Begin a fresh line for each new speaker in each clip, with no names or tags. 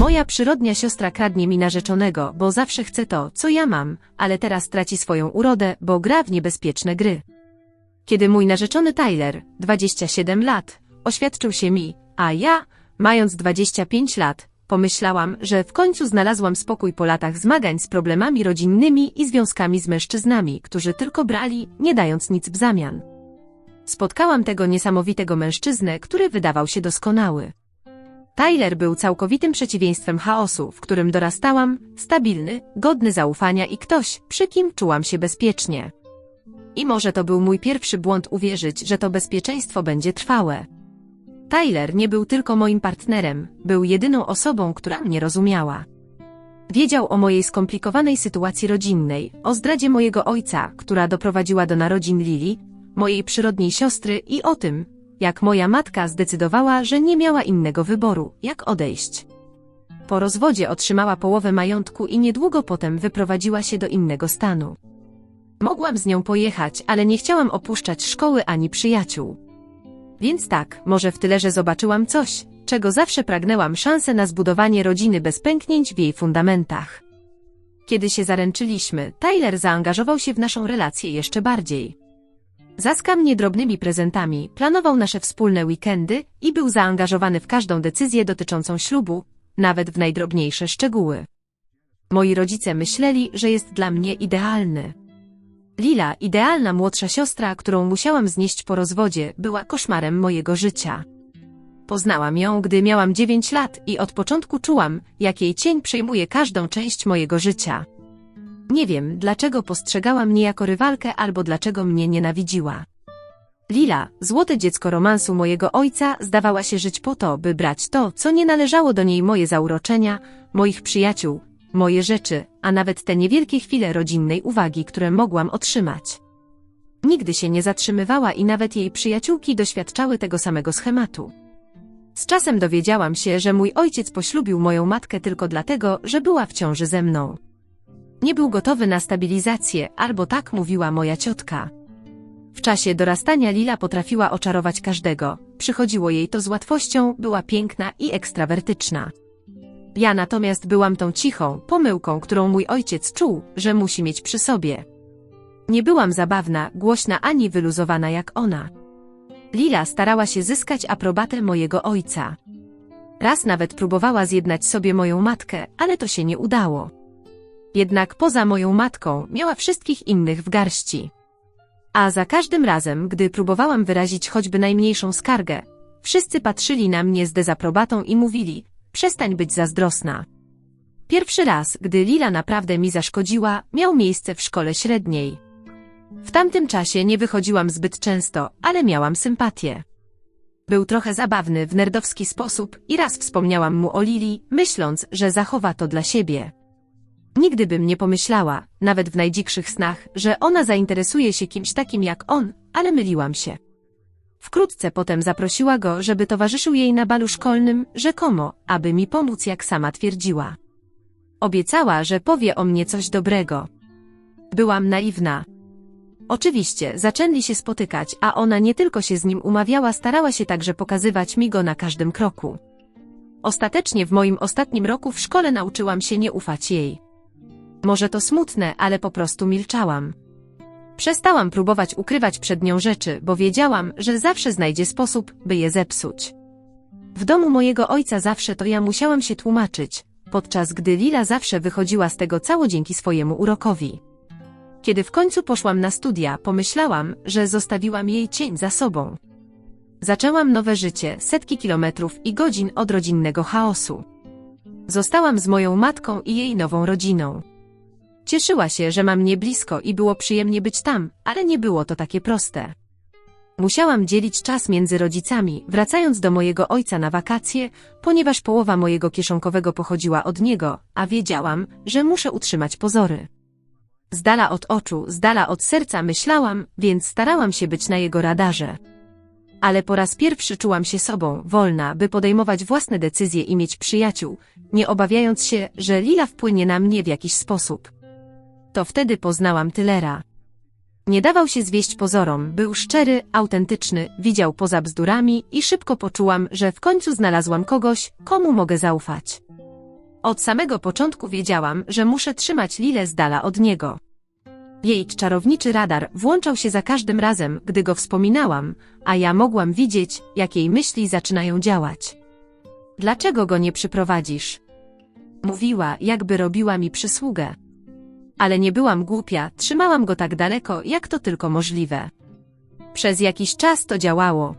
Moja przyrodnia siostra kradnie mi narzeczonego, bo zawsze chce to, co ja mam, ale teraz traci swoją urodę, bo gra w niebezpieczne gry. Kiedy mój narzeczony Tyler, 27 lat, oświadczył się mi, a ja, mając 25 lat, pomyślałam, że w końcu znalazłam spokój po latach zmagań z problemami rodzinnymi i związkami z mężczyznami, którzy tylko brali, nie dając nic w zamian. Spotkałam tego niesamowitego mężczyznę, który wydawał się doskonały. Tyler był całkowitym przeciwieństwem chaosu, w którym dorastałam, stabilny, godny zaufania i ktoś, przy kim czułam się bezpiecznie. I może to był mój pierwszy błąd uwierzyć, że to bezpieczeństwo będzie trwałe. Tyler nie był tylko moim partnerem, był jedyną osobą, która mnie rozumiała. Wiedział o mojej skomplikowanej sytuacji rodzinnej, o zdradzie mojego ojca, która doprowadziła do narodzin Lili, mojej przyrodniej siostry i o tym, jak moja matka zdecydowała, że nie miała innego wyboru, jak odejść. Po rozwodzie otrzymała połowę majątku i niedługo potem wyprowadziła się do innego stanu. Mogłam z nią pojechać, ale nie chciałam opuszczać szkoły ani przyjaciół. Więc tak, może w tyle, że zobaczyłam coś, czego zawsze pragnęłam szansę na zbudowanie rodziny bez pęknięć w jej fundamentach. Kiedy się zaręczyliśmy, Tyler zaangażował się w naszą relację jeszcze bardziej. Zaskał mnie drobnymi prezentami, planował nasze wspólne weekendy i był zaangażowany w każdą decyzję dotyczącą ślubu, nawet w najdrobniejsze szczegóły. Moi rodzice myśleli, że jest dla mnie idealny. Lila, idealna młodsza siostra, którą musiałam znieść po rozwodzie, była koszmarem mojego życia. Poznałam ją, gdy miałam 9 lat i od początku czułam, jak jej cień przejmuje każdą część mojego życia. Nie wiem, dlaczego postrzegała mnie jako rywalkę albo dlaczego mnie nienawidziła. Lila, złote dziecko romansu mojego ojca, zdawała się żyć po to, by brać to, co nie należało do niej moje zauroczenia, moich przyjaciół, moje rzeczy, a nawet te niewielkie chwile rodzinnej uwagi, które mogłam otrzymać. Nigdy się nie zatrzymywała i nawet jej przyjaciółki doświadczały tego samego schematu. Z czasem dowiedziałam się, że mój ojciec poślubił moją matkę tylko dlatego, że była w ciąży ze mną. Nie był gotowy na stabilizację, albo tak mówiła moja ciotka. W czasie dorastania Lila potrafiła oczarować każdego, przychodziło jej to z łatwością, była piękna i ekstrawertyczna. Ja natomiast byłam tą cichą pomyłką, którą mój ojciec czuł, że musi mieć przy sobie. Nie byłam zabawna, głośna ani wyluzowana jak ona. Lila starała się zyskać aprobatę mojego ojca. Raz nawet próbowała zjednać sobie moją matkę, ale to się nie udało. Jednak poza moją matką miała wszystkich innych w garści. A za każdym razem, gdy próbowałam wyrazić choćby najmniejszą skargę, wszyscy patrzyli na mnie z dezaprobatą i mówili, przestań być zazdrosna. Pierwszy raz, gdy Lila naprawdę mi zaszkodziła, miał miejsce w szkole średniej. W tamtym czasie nie wychodziłam zbyt często, ale miałam sympatię. Był trochę zabawny w nerdowski sposób i raz wspomniałam mu o Lili, myśląc, że zachowa to dla siebie. Nigdy bym nie pomyślała, nawet w najdzikszych snach, że ona zainteresuje się kimś takim jak on, ale myliłam się. Wkrótce potem zaprosiła go, żeby towarzyszył jej na balu szkolnym, rzekomo, aby mi pomóc jak sama twierdziła. Obiecała, że powie o mnie coś dobrego. Byłam naiwna. Oczywiście, zaczęli się spotykać, a ona nie tylko się z nim umawiała, starała się także pokazywać mi go na każdym kroku. Ostatecznie w moim ostatnim roku w szkole nauczyłam się nie ufać jej. Może to smutne, ale po prostu milczałam. Przestałam próbować ukrywać przed nią rzeczy, bo wiedziałam, że zawsze znajdzie sposób, by je zepsuć. W domu mojego ojca zawsze to ja musiałam się tłumaczyć, podczas gdy Lila zawsze wychodziła z tego cało dzięki swojemu urokowi. Kiedy w końcu poszłam na studia, pomyślałam, że zostawiłam jej cień za sobą. Zaczęłam nowe życie, setki kilometrów i godzin od rodzinnego chaosu. Zostałam z moją matką i jej nową rodziną. Cieszyła się, że ma mnie blisko i było przyjemnie być tam, ale nie było to takie proste. Musiałam dzielić czas między rodzicami, wracając do mojego ojca na wakacje, ponieważ połowa mojego kieszonkowego pochodziła od niego, a wiedziałam, że muszę utrzymać pozory. Z dala od oczu, z dala od serca myślałam, więc starałam się być na jego radarze. Ale po raz pierwszy czułam się sobą, wolna, by podejmować własne decyzje i mieć przyjaciół, nie obawiając się, że Lila wpłynie na mnie w jakiś sposób. To wtedy poznałam Tylera. Nie dawał się zwieść pozorom, był szczery, autentyczny, widział poza bzdurami i szybko poczułam, że w końcu znalazłam kogoś, komu mogę zaufać. Od samego początku wiedziałam, że muszę trzymać Lilę z dala od niego. Jej czarowniczy radar włączał się za każdym razem, gdy go wspominałam, a ja mogłam widzieć, jak jej myśli zaczynają działać. Dlaczego go nie przyprowadzisz? Mówiła, jakby robiła mi przysługę. Ale nie byłam głupia, trzymałam go tak daleko, jak to tylko możliwe. Przez jakiś czas to działało.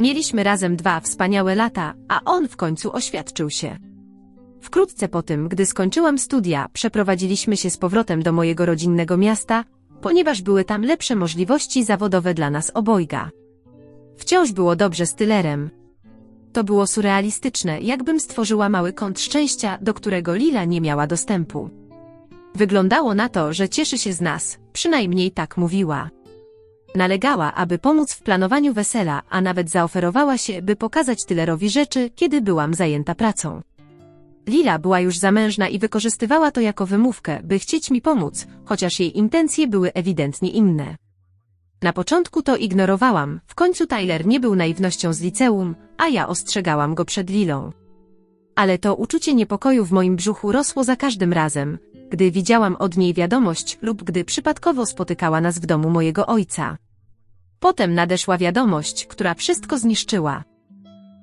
Mieliśmy razem dwa wspaniałe lata, a on w końcu oświadczył się. Wkrótce po tym, gdy skończyłam studia, przeprowadziliśmy się z powrotem do mojego rodzinnego miasta, ponieważ były tam lepsze możliwości zawodowe dla nas obojga. Wciąż było dobrze z Tylerem. To było surrealistyczne, jakbym stworzyła mały kąt szczęścia, do którego Lila nie miała dostępu. Wyglądało na to, że cieszy się z nas, przynajmniej tak mówiła. Nalegała, aby pomóc w planowaniu wesela, a nawet zaoferowała się, by pokazać Tylerowi rzeczy, kiedy byłam zajęta pracą. Lila była już zamężna i wykorzystywała to jako wymówkę, by chcieć mi pomóc, chociaż jej intencje były ewidentnie inne. Na początku to ignorowałam, w końcu Tyler nie był naiwnością z liceum, a ja ostrzegałam go przed Lilą. Ale to uczucie niepokoju w moim brzuchu rosło za każdym razem, gdy widziałam od niej wiadomość lub gdy przypadkowo spotykała nas w domu mojego ojca. Potem nadeszła wiadomość, która wszystko zniszczyła.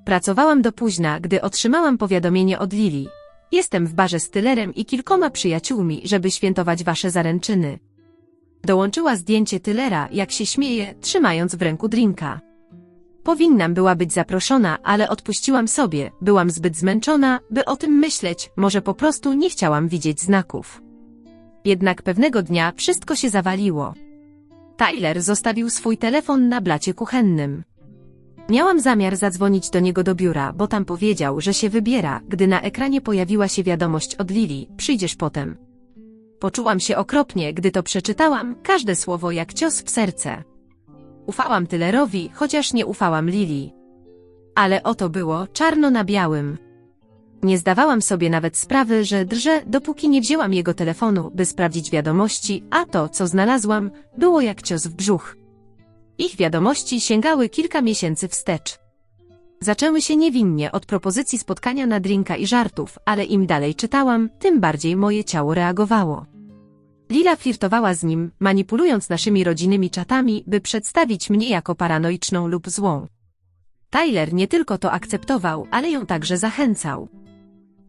Pracowałam do późna, gdy otrzymałam powiadomienie od Lili. Jestem w barze z Tylerem i kilkoma przyjaciółmi, żeby świętować wasze zaręczyny. Dołączyła zdjęcie Tylera, jak się śmieje, trzymając w ręku drinka. Powinnam była być zaproszona, ale odpuściłam sobie, byłam zbyt zmęczona, by o tym myśleć, może po prostu nie chciałam widzieć znaków. Jednak pewnego dnia wszystko się zawaliło. Tyler zostawił swój telefon na blacie kuchennym. Miałam zamiar zadzwonić do niego do biura, bo tam powiedział, że się wybiera, gdy na ekranie pojawiła się wiadomość od Lili, przyjdziesz potem. Poczułam się okropnie, gdy to przeczytałam, każde słowo jak cios w serce. Ufałam Tylerowi, chociaż nie ufałam Lili. Ale oto było, czarno na białym. Nie zdawałam sobie nawet sprawy, że drżę, dopóki nie wzięłam jego telefonu, by sprawdzić wiadomości, a to, co znalazłam, było jak cios w brzuch. Ich wiadomości sięgały kilka miesięcy wstecz. Zaczęły się niewinnie od propozycji spotkania na drinka i żartów, ale im dalej czytałam, tym bardziej moje ciało reagowało. Lila flirtowała z nim, manipulując naszymi rodzinnymi czatami, by przedstawić mnie jako paranoiczną lub złą. Tyler nie tylko to akceptował, ale ją także zachęcał.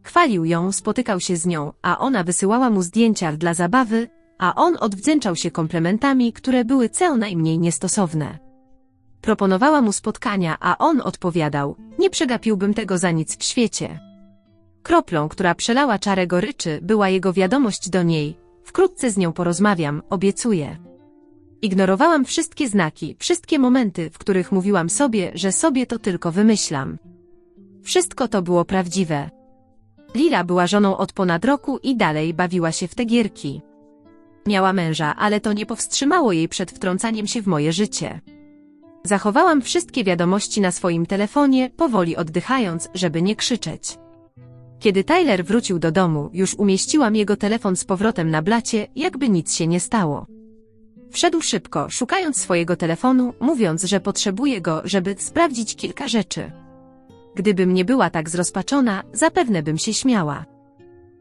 Chwalił ją, spotykał się z nią, a ona wysyłała mu zdjęcia dla zabawy, a on odwdzięczał się komplementami, które były co najmniej niestosowne. Proponowała mu spotkania, a on odpowiadał, nie przegapiłbym tego za nic w świecie. Kroplą, która przelała czarę goryczy, była jego wiadomość do niej, wkrótce z nią porozmawiam, obiecuję. Ignorowałam wszystkie znaki, wszystkie momenty, w których mówiłam sobie, że sobie to tylko wymyślam. Wszystko to było prawdziwe. Lila była żoną od ponad roku i dalej bawiła się w te gierki. Miała męża, ale to nie powstrzymało jej przed wtrącaniem się w moje życie. Zachowałam wszystkie wiadomości na swoim telefonie, powoli oddychając, żeby nie krzyczeć. Kiedy Tyler wrócił do domu, już umieściłam jego telefon z powrotem na blacie, jakby nic się nie stało. Wszedł szybko, szukając swojego telefonu, mówiąc, że potrzebuje go, żeby sprawdzić kilka rzeczy. Gdybym nie była tak zrozpaczona, zapewne bym się śmiała.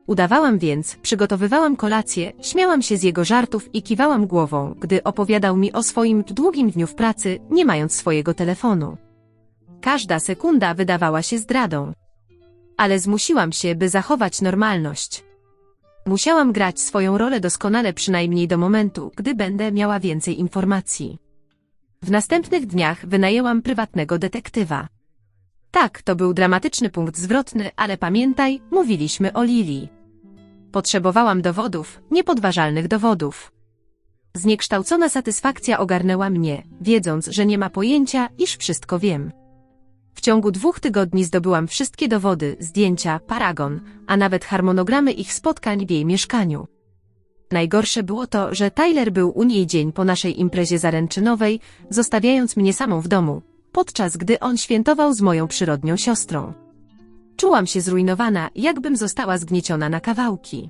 Udawałam więc, przygotowywałam kolację, śmiałam się z jego żartów i kiwałam głową, gdy opowiadał mi o swoim długim dniu w pracy, nie mając swojego telefonu. Każda sekunda wydawała się zdradą. Ale zmusiłam się, by zachować normalność. Musiałam grać swoją rolę doskonale przynajmniej do momentu, gdy będę miała więcej informacji. W następnych dniach wynajęłam prywatnego detektywa. Tak, to był dramatyczny punkt zwrotny, ale pamiętaj, mówiliśmy o Lili. Potrzebowałam dowodów, niepodważalnych dowodów. Zniekształcona satysfakcja ogarnęła mnie, wiedząc, że nie ma pojęcia, iż wszystko wiem. W ciągu dwóch tygodni zdobyłam wszystkie dowody, zdjęcia, paragon, a nawet harmonogramy ich spotkań w jej mieszkaniu. Najgorsze było to, że Tyler był u niej dzień po naszej imprezie zaręczynowej, zostawiając mnie samą w domu, podczas gdy on świętował z moją przyrodnią siostrą. Czułam się zrujnowana, jakbym została zgnieciona na kawałki.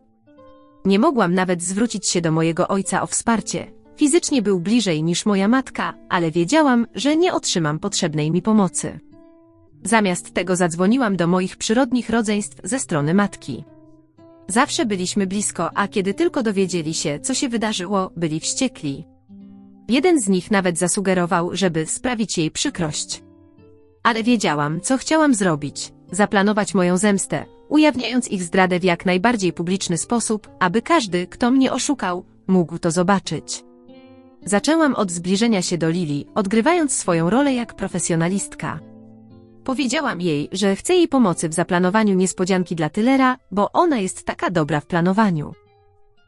Nie mogłam nawet zwrócić się do mojego ojca o wsparcie. Fizycznie był bliżej niż moja matka, ale wiedziałam, że nie otrzymam potrzebnej mi pomocy. Zamiast tego zadzwoniłam do moich przyrodnich rodzeństw ze strony matki. Zawsze byliśmy blisko, a kiedy tylko dowiedzieli się, co się wydarzyło, byli wściekli. Jeden z nich nawet zasugerował, żeby sprawić jej przykrość. Ale wiedziałam, co chciałam zrobić. Zaplanować moją zemstę, ujawniając ich zdradę w jak najbardziej publiczny sposób, aby każdy, kto mnie oszukał, mógł to zobaczyć. Zaczęłam od zbliżenia się do Lili, odgrywając swoją rolę jak profesjonalistka. Powiedziałam jej, że chcę jej pomocy w zaplanowaniu niespodzianki dla Tylera, bo ona jest taka dobra w planowaniu.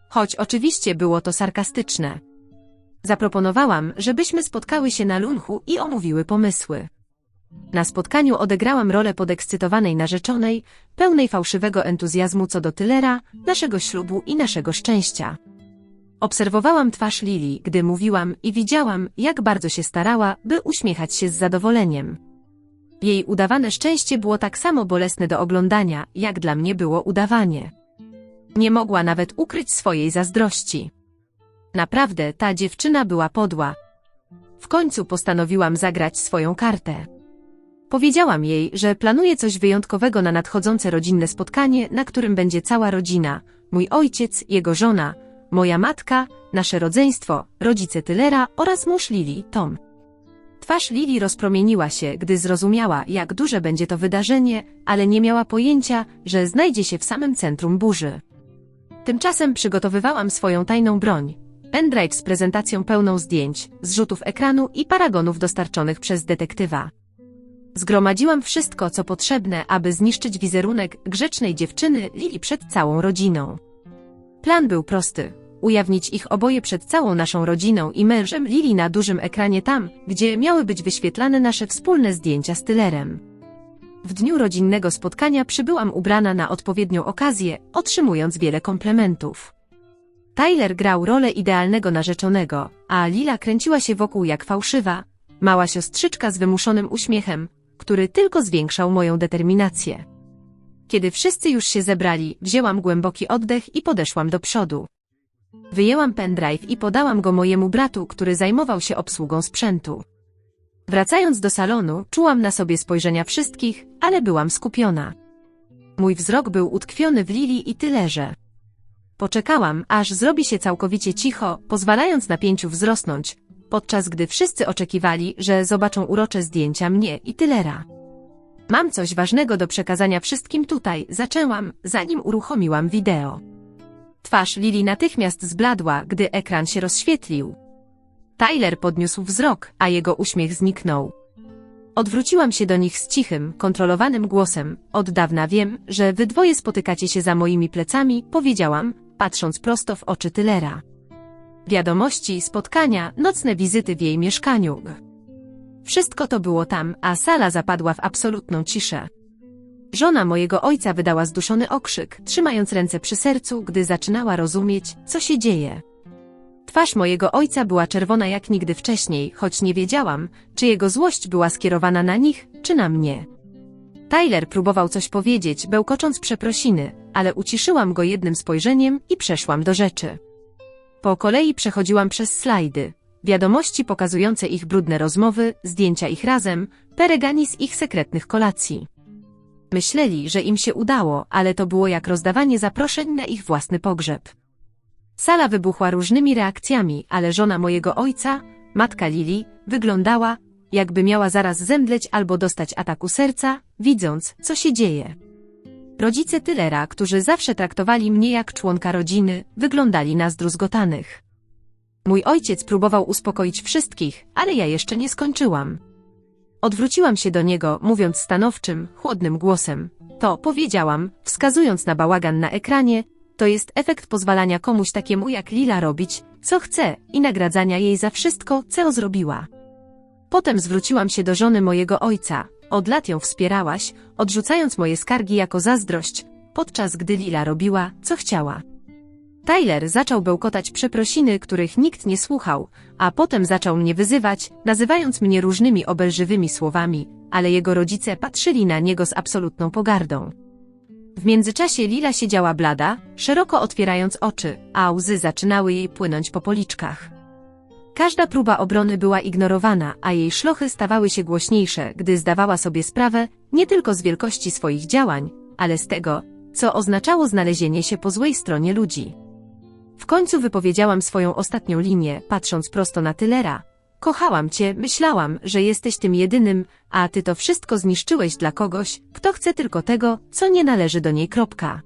Choć oczywiście było to sarkastyczne. Zaproponowałam, żebyśmy spotkały się na lunchu i omówiły pomysły. Na spotkaniu odegrałam rolę podekscytowanej narzeczonej, pełnej fałszywego entuzjazmu co do Tylera, naszego ślubu i naszego szczęścia. Obserwowałam twarz Lili, gdy mówiłam i widziałam, jak bardzo się starała, by uśmiechać się z zadowoleniem. Jej udawane szczęście było tak samo bolesne do oglądania, jak dla mnie było udawanie. Nie mogła nawet ukryć swojej zazdrości. Naprawdę, ta dziewczyna była podła. W końcu postanowiłam zagrać swoją kartę. Powiedziałam jej, że planuję coś wyjątkowego na nadchodzące rodzinne spotkanie, na którym będzie cała rodzina, mój ojciec, jego żona, moja matka, nasze rodzeństwo, rodzice Tylera oraz mąż Lili, Tom. Twarz Lili rozpromieniła się, gdy zrozumiała, jak duże będzie to wydarzenie, ale nie miała pojęcia, że znajdzie się w samym centrum burzy. Tymczasem przygotowywałam swoją tajną broń. Pendrive z prezentacją pełną zdjęć, zrzutów ekranu i paragonów dostarczonych przez detektywa. Zgromadziłam wszystko, co potrzebne, aby zniszczyć wizerunek grzecznej dziewczyny Lili przed całą rodziną. Plan był prosty. Ujawnić ich oboje przed całą naszą rodziną i mężem Lili na dużym ekranie tam, gdzie miały być wyświetlane nasze wspólne zdjęcia z Tylerem. W dniu rodzinnego spotkania przybyłam ubrana na odpowiednią okazję, otrzymując wiele komplementów. Tyler grał rolę idealnego narzeczonego, a Lila kręciła się wokół jak fałszywa, mała siostrzyczka z wymuszonym uśmiechem, który tylko zwiększał moją determinację. Kiedy wszyscy już się zebrali, wzięłam głęboki oddech i podeszłam do przodu. Wyjęłam pendrive i podałam go mojemu bratu, który zajmował się obsługą sprzętu. Wracając do salonu, czułam na sobie spojrzenia wszystkich, ale byłam skupiona. Mój wzrok był utkwiony w Lili i Tylerze. Poczekałam, aż zrobi się całkowicie cicho, pozwalając napięciu wzrosnąć, podczas gdy wszyscy oczekiwali, że zobaczą urocze zdjęcia mnie i Tylera. Mam coś ważnego do przekazania wszystkim tutaj, zaczęłam, zanim uruchomiłam wideo. Twarz Lili natychmiast zbladła, gdy ekran się rozświetlił. Tyler podniósł wzrok, a jego uśmiech zniknął. Odwróciłam się do nich z cichym, kontrolowanym głosem. Od dawna wiem, że wy dwoje spotykacie się za moimi plecami, powiedziałam, patrząc prosto w oczy Tylera. Wiadomości, spotkania, nocne wizyty w jej mieszkaniu. Wszystko to było tam, a sala zapadła w absolutną ciszę. Żona mojego ojca wydała zduszony okrzyk, trzymając ręce przy sercu, gdy zaczynała rozumieć, co się dzieje. Twarz mojego ojca była czerwona jak nigdy wcześniej, choć nie wiedziałam, czy jego złość była skierowana na nich, czy na mnie. Tyler próbował coś powiedzieć, bełkocząc przeprosiny, ale uciszyłam go jednym spojrzeniem i przeszłam do rzeczy. Po kolei przechodziłam przez slajdy, wiadomości pokazujące ich brudne rozmowy, zdjęcia ich razem, peregani z ich sekretnych kolacji. Myśleli, że im się udało, ale to było jak rozdawanie zaproszeń na ich własny pogrzeb. Sala wybuchła różnymi reakcjami, ale żona mojego ojca, matka Lili, wyglądała, jakby miała zaraz zemdleć albo dostać ataku serca, widząc, co się dzieje. Rodzice Tylera, którzy zawsze traktowali mnie jak członka rodziny, wyglądali na zdruzgotanych. Mój ojciec próbował uspokoić wszystkich, ale ja jeszcze nie skończyłam. Odwróciłam się do niego, mówiąc stanowczym, chłodnym głosem. To, powiedziałam, wskazując na bałagan na ekranie, to jest efekt pozwalania komuś takiemu jak Lila robić, co chce i nagradzania jej za wszystko, co zrobiła. Potem zwróciłam się do żony mojego ojca. Od lat ją wspierałaś, odrzucając moje skargi jako zazdrość, podczas gdy Lila robiła, co chciała. Tyler zaczął bełkotać przeprosiny, których nikt nie słuchał, a potem zaczął mnie wyzywać, nazywając mnie różnymi obelżywymi słowami, ale jego rodzice patrzyli na niego z absolutną pogardą. W międzyczasie Lila siedziała blada, szeroko otwierając oczy, a łzy zaczynały jej płynąć po policzkach. Każda próba obrony była ignorowana, a jej szlochy stawały się głośniejsze, gdy zdawała sobie sprawę, nie tylko z wielkości swoich działań, ale z tego, co oznaczało znalezienie się po złej stronie ludzi. W końcu wypowiedziałam swoją ostatnią linię, patrząc prosto na Tylera. Kochałam cię, myślałam, że jesteś tym jedynym, a ty to wszystko zniszczyłeś dla kogoś, kto chce tylko tego, co nie należy do niej. Kropka.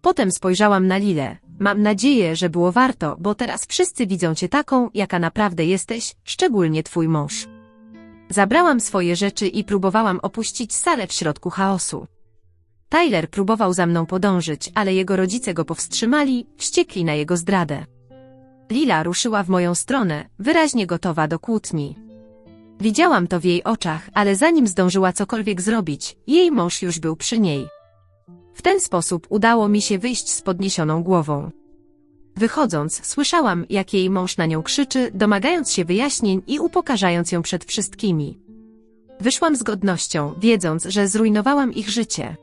Potem spojrzałam na Lilę. Mam nadzieję, że było warto, bo teraz wszyscy widzą cię taką, jaka naprawdę jesteś, szczególnie twój mąż. Zabrałam swoje rzeczy i próbowałam opuścić salę w środku chaosu. Tyler próbował za mną podążyć, ale jego rodzice go powstrzymali, wściekli na jego zdradę. Lila ruszyła w moją stronę, wyraźnie gotowa do kłótni. Widziałam to w jej oczach, ale zanim zdążyła cokolwiek zrobić, jej mąż już był przy niej. W ten sposób udało mi się wyjść z podniesioną głową. Wychodząc, słyszałam, jak jej mąż na nią krzyczy, domagając się wyjaśnień i upokarzając ją przed wszystkimi. Wyszłam z godnością, wiedząc, że zrujnowałam ich życie.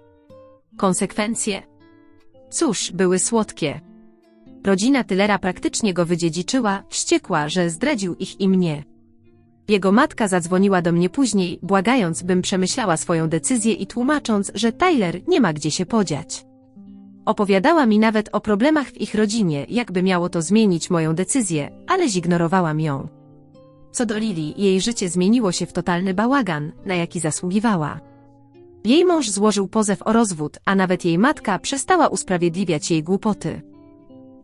Konsekwencje? Cóż, były słodkie. Rodzina Tylera praktycznie go wydziedziczyła, wściekła, że zdradził ich i mnie. Jego matka zadzwoniła do mnie później, błagając, bym przemyślała swoją decyzję i tłumacząc, że Tyler nie ma gdzie się podziać. Opowiadała mi nawet o problemach w ich rodzinie, jakby miało to zmienić moją decyzję, ale zignorowałam ją. Co do Lili, jej życie zmieniło się w totalny bałagan, na jaki zasługiwała. Jej mąż złożył pozew o rozwód, a nawet jej matka przestała usprawiedliwiać jej głupoty.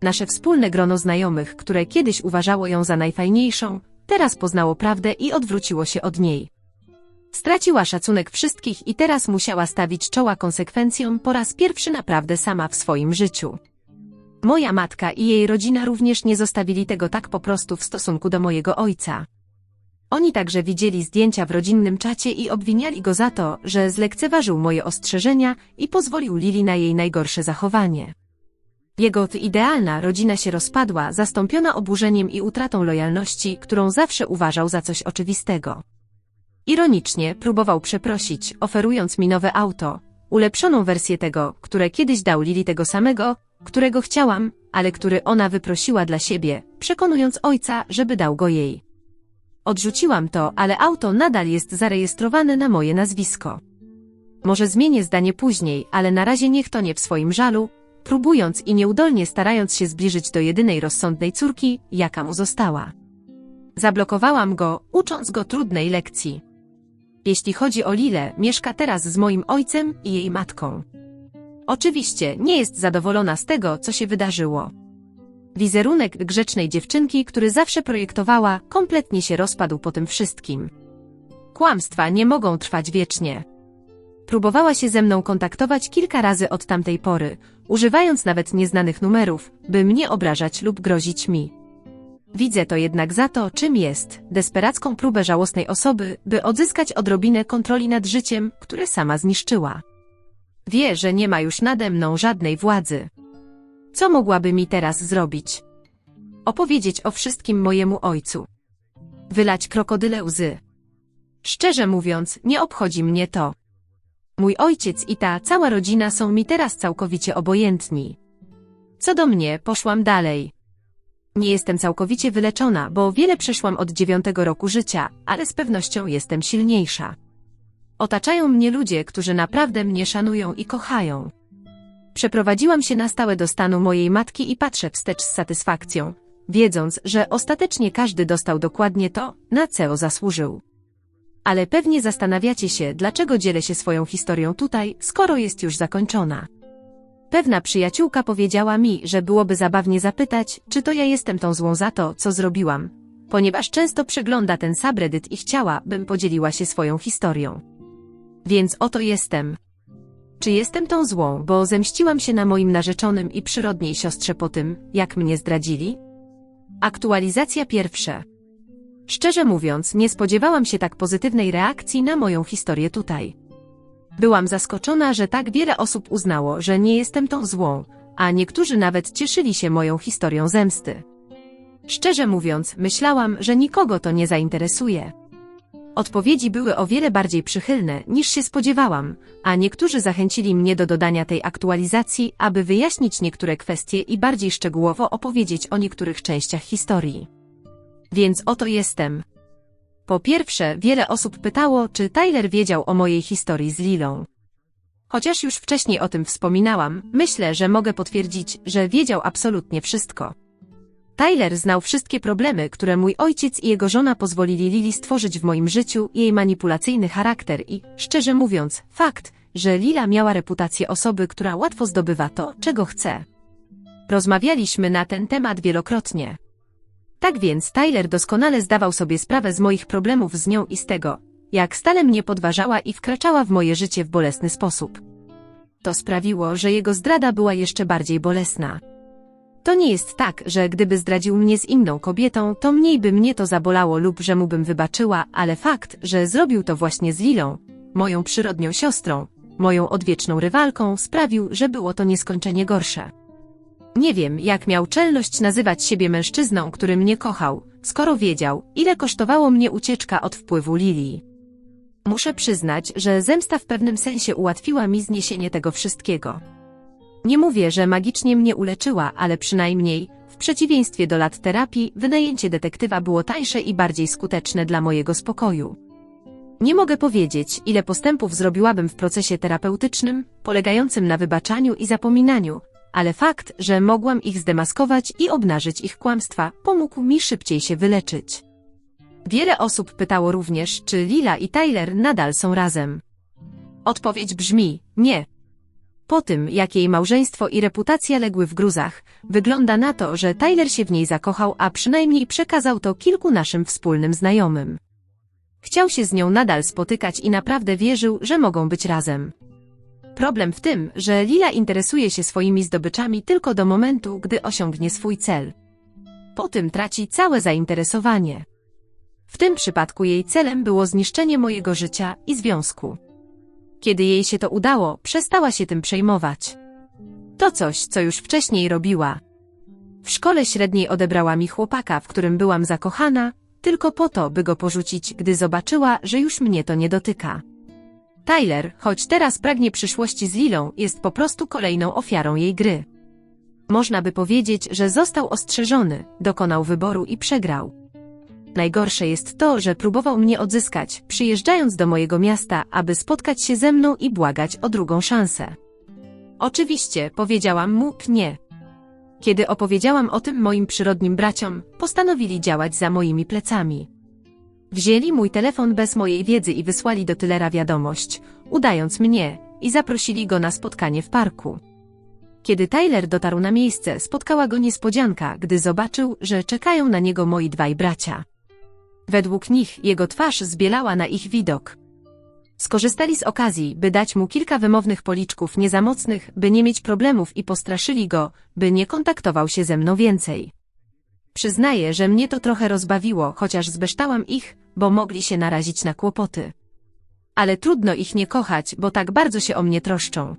Nasze wspólne grono znajomych, które kiedyś uważało ją za najfajniejszą, teraz poznało prawdę i odwróciło się od niej. Straciła szacunek wszystkich i teraz musiała stawić czoła konsekwencjom po raz pierwszy naprawdę sama w swoim życiu. Moja matka i jej rodzina również nie zostawili tego tak po prostu w stosunku do mojego ojca. Oni także widzieli zdjęcia w rodzinnym czacie i obwiniali go za to, że zlekceważył moje ostrzeżenia i pozwolił Lili na jej najgorsze zachowanie. Jego idealna rodzina się rozpadła, zastąpiona oburzeniem i utratą lojalności, którą zawsze uważał za coś oczywistego. Ironicznie próbował przeprosić, oferując mi nowe auto, ulepszoną wersję tego, które kiedyś dał Lili tego samego, którego chciałam, ale który ona wyprosiła dla siebie, przekonując ojca, żeby dał go jej. Odrzuciłam to, ale auto nadal jest zarejestrowane na moje nazwisko. Może zmienię zdanie później, ale na razie niech to nie w swoim żalu, próbując i nieudolnie starając się zbliżyć do jedynej rozsądnej córki, jaka mu została. Zablokowałam go, ucząc go trudnej lekcji. Jeśli chodzi o Lilę, mieszka teraz z moim ojcem i jej matką. Oczywiście nie jest zadowolona z tego, co się wydarzyło. Wizerunek grzecznej dziewczynki, który zawsze projektowała, kompletnie się rozpadł po tym wszystkim. Kłamstwa nie mogą trwać wiecznie. Próbowała się ze mną kontaktować kilka razy od tamtej pory, używając nawet nieznanych numerów, by mnie obrażać lub grozić mi. Widzę to jednak za to, czym jest, desperacką próbę żałosnej osoby, by odzyskać odrobinę kontroli nad życiem, które sama zniszczyła. Wie, że nie ma już nade mną żadnej władzy. Co mogłaby mi teraz zrobić? Opowiedzieć o wszystkim mojemu ojcu. Wylać krokodyle łzy. Szczerze mówiąc, nie obchodzi mnie to. Mój ojciec i ta cała rodzina są mi teraz całkowicie obojętni. Co do mnie, poszłam dalej. Nie jestem całkowicie wyleczona, bo wiele przeszłam od dziewiątego roku życia, ale z pewnością jestem silniejsza. Otaczają mnie ludzie, którzy naprawdę mnie szanują i kochają. Przeprowadziłam się na stałe do stanu mojej matki i patrzę wstecz z satysfakcją, wiedząc, że ostatecznie każdy dostał dokładnie to, na co zasłużył. Ale pewnie zastanawiacie się, dlaczego dzielę się swoją historią tutaj, skoro jest już zakończona. Pewna przyjaciółka powiedziała mi, że byłoby zabawnie zapytać, czy to ja jestem tą złą za to, co zrobiłam, ponieważ często przegląda ten subreddit i chciała, bym podzieliła się swoją historią. Więc oto jestem. Czy jestem tą złą, bo zemściłam się na moim narzeczonym i przyrodniej siostrze po tym, jak mnie zdradzili? Aktualizacja pierwsza. Szczerze mówiąc, nie spodziewałam się tak pozytywnej reakcji na moją historię tutaj. Byłam zaskoczona, że tak wiele osób uznało, że nie jestem tą złą, a niektórzy nawet cieszyli się moją historią zemsty. Szczerze mówiąc, myślałam, że nikogo to nie zainteresuje. Odpowiedzi były o wiele bardziej przychylne, niż się spodziewałam, a niektórzy zachęcili mnie do dodania tej aktualizacji, aby wyjaśnić niektóre kwestie i bardziej szczegółowo opowiedzieć o niektórych częściach historii. Więc oto jestem. Po pierwsze, wiele osób pytało, czy Tyler wiedział o mojej historii z Lilą. Chociaż już wcześniej o tym wspominałam, myślę, że mogę potwierdzić, że wiedział absolutnie wszystko. Tyler znał wszystkie problemy, które mój ojciec i jego żona pozwolili Lili stworzyć w moim życiu, jej manipulacyjny charakter i, szczerze mówiąc, fakt, że Lila miała reputację osoby, która łatwo zdobywa to, czego chce. Rozmawialiśmy na ten temat wielokrotnie. Tak więc Tyler doskonale zdawał sobie sprawę z moich problemów z nią i z tego, jak stale mnie podważała i wkraczała w moje życie w bolesny sposób. To sprawiło, że jego zdrada była jeszcze bardziej bolesna. To nie jest tak, że gdyby zdradził mnie z inną kobietą, to mniej by mnie to zabolało lub że mu bym wybaczyła, ale fakt, że zrobił to właśnie z Lilą, moją przyrodnią siostrą, moją odwieczną rywalką, sprawił, że było to nieskończenie gorsze. Nie wiem, jak miał czelność nazywać siebie mężczyzną, który mnie kochał, skoro wiedział, ile kosztowało mnie ucieczka od wpływu Lilii. Muszę przyznać, że zemsta w pewnym sensie ułatwiła mi zniesienie tego wszystkiego. Nie mówię, że magicznie mnie uleczyła, ale przynajmniej, w przeciwieństwie do lat terapii, wynajęcie detektywa było tańsze i bardziej skuteczne dla mojego spokoju. Nie mogę powiedzieć, ile postępów zrobiłabym w procesie terapeutycznym, polegającym na wybaczaniu i zapominaniu, ale fakt, że mogłam ich zdemaskować i obnażyć ich kłamstwa, pomógł mi szybciej się wyleczyć. Wiele osób pytało również, czy Lila i Tyler nadal są razem. Odpowiedź brzmi, nie. Po tym, jak jej małżeństwo i reputacja legły w gruzach, wygląda na to, że Tyler się w niej zakochał, a przynajmniej przekazał to kilku naszym wspólnym znajomym. Chciał się z nią nadal spotykać i naprawdę wierzył, że mogą być razem. Problem w tym, że Lila interesuje się swoimi zdobyczami tylko do momentu, gdy osiągnie swój cel. Po tym traci całe zainteresowanie. W tym przypadku jej celem było zniszczenie mojego życia i związku. Kiedy jej się to udało, przestała się tym przejmować. To coś, co już wcześniej robiła. W szkole średniej odebrała mi chłopaka, w którym byłam zakochana, tylko po to, by go porzucić, gdy zobaczyła, że już mnie to nie dotyka. Tyler, choć teraz pragnie przyszłości z Lilą, jest po prostu kolejną ofiarą jej gry. Można by powiedzieć, że został ostrzeżony, dokonał wyboru i przegrał. Najgorsze jest to, że próbował mnie odzyskać, przyjeżdżając do mojego miasta, aby spotkać się ze mną i błagać o drugą szansę. Oczywiście, powiedziałam mu nie. Kiedy opowiedziałam o tym moim przyrodnim braciom, postanowili działać za moimi plecami. Wzięli mój telefon bez mojej wiedzy i wysłali do Tylera wiadomość, udając mnie, i zaprosili go na spotkanie w parku. Kiedy Tyler dotarł na miejsce, spotkała go niespodzianka, gdy zobaczył, że czekają na niego moi dwaj bracia. Według nich jego twarz zbielała na ich widok. Skorzystali z okazji, by dać mu kilka wymownych policzków nie za mocnych, by nie mieć problemów i postraszyli go, by nie kontaktował się ze mną więcej. Przyznaję, że mnie to trochę rozbawiło, chociaż zbeształam ich, bo mogli się narazić na kłopoty. Ale trudno ich nie kochać, bo tak bardzo się o mnie troszczą.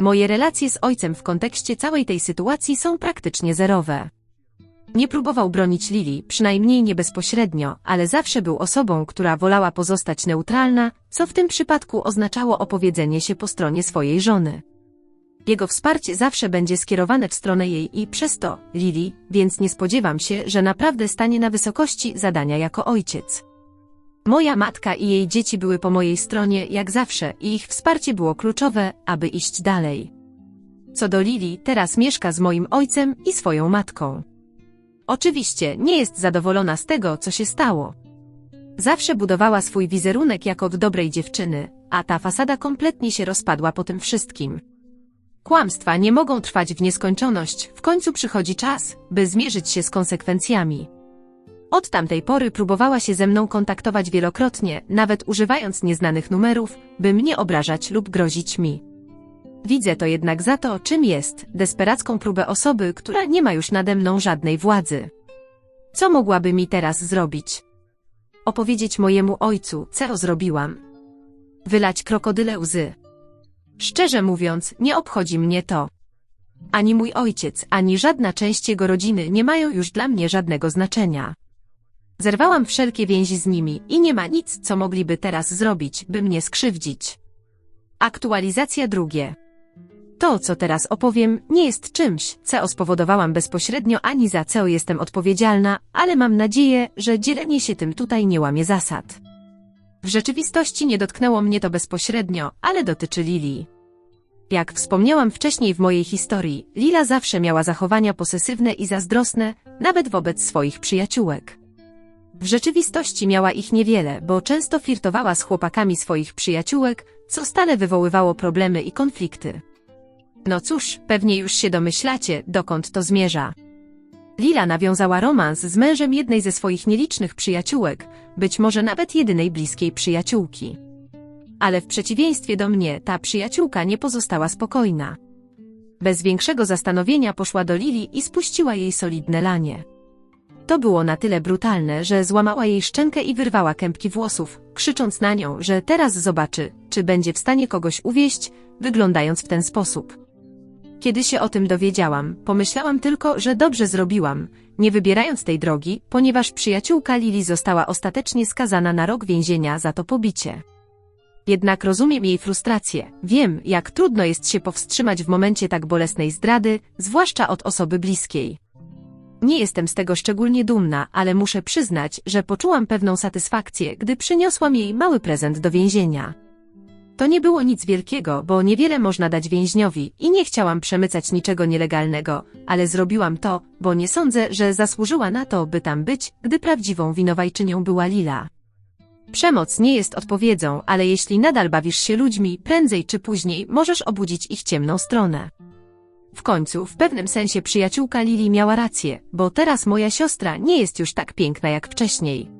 Moje relacje z ojcem w kontekście całej tej sytuacji są praktycznie zerowe. Nie próbował bronić Lili, przynajmniej nie bezpośrednio, ale zawsze był osobą, która wolała pozostać neutralna, co w tym przypadku oznaczało opowiedzenie się po stronie swojej żony. Jego wsparcie zawsze będzie skierowane w stronę jej i przez to, Lili, więc nie spodziewam się, że naprawdę stanie na wysokości zadania jako ojciec. Moja matka i jej dzieci były po mojej stronie jak zawsze i ich wsparcie było kluczowe, aby iść dalej. Co do Lili, teraz mieszka z moim ojcem i swoją matką. Oczywiście nie jest zadowolona z tego, co się stało. Zawsze budowała swój wizerunek jako od dobrej dziewczyny, a ta fasada kompletnie się rozpadła po tym wszystkim. Kłamstwa nie mogą trwać w nieskończoność, w końcu przychodzi czas, by zmierzyć się z konsekwencjami. Od tamtej pory próbowała się ze mną kontaktować wielokrotnie, nawet używając nieznanych numerów, by mnie obrażać lub grozić mi. Widzę to jednak za to, czym jest, desperacką próbę osoby, która nie ma już nade mną żadnej władzy. Co mogłaby mi teraz zrobić? Opowiedzieć mojemu ojcu, co zrobiłam. Wylać krokodyle łzy. Szczerze mówiąc, nie obchodzi mnie to. Ani mój ojciec, ani żadna część jego rodziny nie mają już dla mnie żadnego znaczenia. Zerwałam wszelkie więzi z nimi i nie ma nic, co mogliby teraz zrobić, by mnie skrzywdzić. Aktualizacja drugie. To, co teraz opowiem, nie jest czymś, co spowodowałam bezpośrednio ani za co jestem odpowiedzialna, ale mam nadzieję, że dzielenie się tym tutaj nie łamie zasad. W rzeczywistości nie dotknęło mnie to bezpośrednio, ale dotyczy Lili. Jak wspomniałam wcześniej w mojej historii, Lila zawsze miała zachowania posesywne i zazdrosne, nawet wobec swoich przyjaciółek. W rzeczywistości miała ich niewiele, bo często flirtowała z chłopakami swoich przyjaciółek, co stale wywoływało problemy i konflikty. No cóż, pewnie już się domyślacie, dokąd to zmierza. Lila nawiązała romans z mężem jednej ze swoich nielicznych przyjaciółek, być może nawet jedynej bliskiej przyjaciółki. Ale w przeciwieństwie do mnie, ta przyjaciółka nie pozostała spokojna. Bez większego zastanowienia poszła do Lili i spuściła jej solidne lanie. To było na tyle brutalne, że złamała jej szczękę i wyrwała kępki włosów, krzycząc na nią, że teraz zobaczy, czy będzie w stanie kogoś uwieść, wyglądając w ten sposób. Kiedy się o tym dowiedziałam, pomyślałam tylko, że dobrze zrobiłam, nie wybierając tej drogi, ponieważ przyjaciółka Lili została ostatecznie skazana na rok więzienia za to pobicie. Jednak rozumiem jej frustrację, wiem, jak trudno jest się powstrzymać w momencie tak bolesnej zdrady, zwłaszcza od osoby bliskiej. Nie jestem z tego szczególnie dumna, ale muszę przyznać, że poczułam pewną satysfakcję, gdy przyniosłam jej mały prezent do więzienia. To nie było nic wielkiego, bo niewiele można dać więźniowi i nie chciałam przemycać niczego nielegalnego, ale zrobiłam to, bo nie sądzę, że zasłużyła na to, by tam być, gdy prawdziwą winowajczynią była Lila. Przemoc nie jest odpowiedzią, ale jeśli nadal bawisz się ludźmi, prędzej czy później możesz obudzić ich ciemną stronę. W końcu, w pewnym sensie przyjaciółka Lili miała rację, bo teraz moja siostra nie jest już tak piękna jak wcześniej.